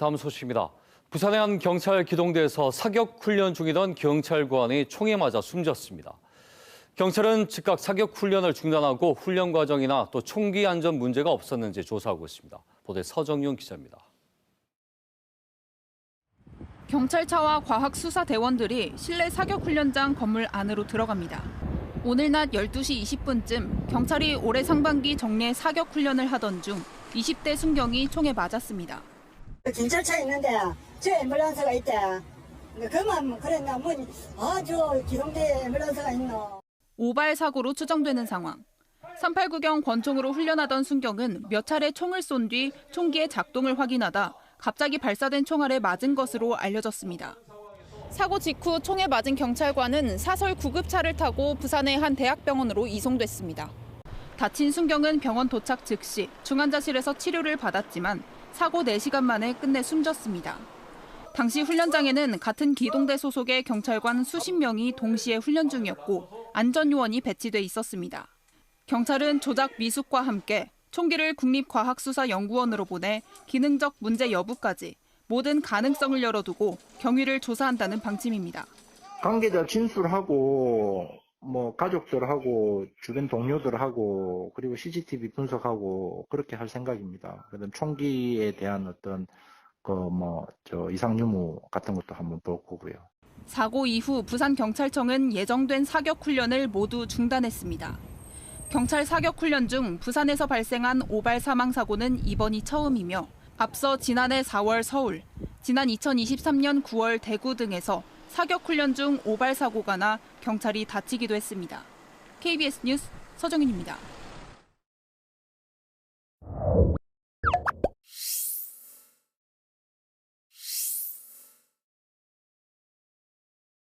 다음 소식입니다. 부산의 한 경찰 기동대에서 사격 훈련 중이던 경찰관이 총에 맞아 숨졌습니다. 경찰은 즉각 사격 훈련을 중단하고 훈련 과정이나 또 총기 안전 문제가 없었는지 조사하고 있습니다. 보도에 서정윤 기자입니다. 경찰차와 과학수사대원들이 실내 사격 훈련장 건물 안으로 들어갑니다. 오늘 낮 12시 20분쯤 경찰이 올해 상반기 정례 사격 훈련을 하던 중 20대 순경이 총에 맞았습니다. 경찰차 있는데 저 앰뷸런스가 있대. 그만 그랬나 뭐 아주 기동대 앰뷸런스가 있노. 오발 사고로 추정되는 상황. 389경 권총으로 훈련하던 순경은 몇 차례 총을 쏜 뒤 총기의 작동을 확인하다 갑자기 발사된 총알에 맞은 것으로 알려졌습니다. 사고 직후 총에 맞은 경찰관은 사설 구급차를 타고 부산의 한 대학병원으로 이송됐습니다. 다친 순경은 병원 도착 즉시 중환자실에서 치료를 받았지만 사고 4시간 만에 끝내 숨졌습니다. 당시 훈련장에는 같은 기동대 소속의 경찰관 수십 명이 동시에 훈련 중이었고 안전요원이 배치돼 있었습니다. 경찰은 조작 미숙과 함께 총기를 국립과학수사연구원으로 보내 기능적 문제 여부까지 모든 가능성을 열어두고 경위를 조사한다는 방침입니다. 관계자 진술하고 뭐 가족들하고 주변 동료들하고 그리고 CCTV 분석하고 그렇게 할 생각입니다. 그다음 총기에 대한 어떤 그 뭐 저 이상 유무 같은 것도 한번 볼 거고요. 사고 이후 부산 경찰청은 예정된 사격 훈련을 모두 중단했습니다. 경찰 사격 훈련 중 부산에서 발생한 오발 사망 사고는 이번이 처음이며 앞서 지난해 4월 서울, 지난 2023년 9월 대구 등에서 사격 훈련 중 오발 사고가 나 경찰이 다치기도 했습니다. KBS 뉴스 서정윤입니다.